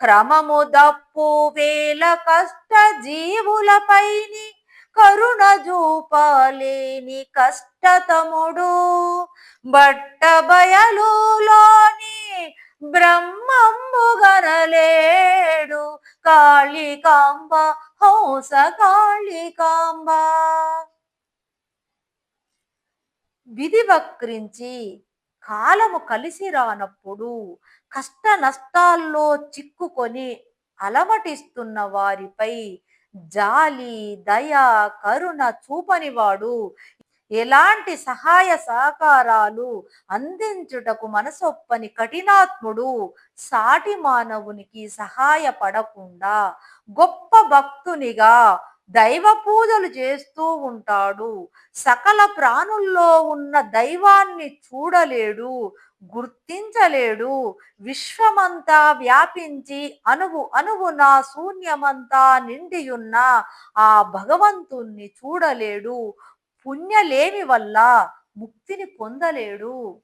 క్రమము దప్పు వేల కష్ట జీవులపైని కరుణ చూపలేని కష్టతముడు బట్ట బయలులోని బ్రహ్మంబు గనలేడు కాళికాంబ హంస కాళికాంబ. విధి వక్రించి కాలము కలిసి రానప్పుడు కష్ట నష్టాల్లో చిక్కుకొని అలమటిస్తున్న వారిపై జాలి దయ కరుణ చూపనివాడు. ఎలాంటి సహాయ సహకారాలు అందించుటకు మనసొప్పని కఠినాత్ముడు సాటి మానవునికి సహాయపడకుండా గొప్ప భక్తునిగా దైవ పూజలు చేస్తూ ఉంటాడు. సకల ప్రాణుల్లో ఉన్న దైవాన్ని చూడలేడు గుర్తించలేడు. విశ్వమంతా వ్యాపించి అణువు అణువున శూన్యమంతా నిండియున్న ఆ భగవంతుణ్ణి చూడలేడు. పుణ్యలేమి వల్ల ముక్తిని పొందలేడు.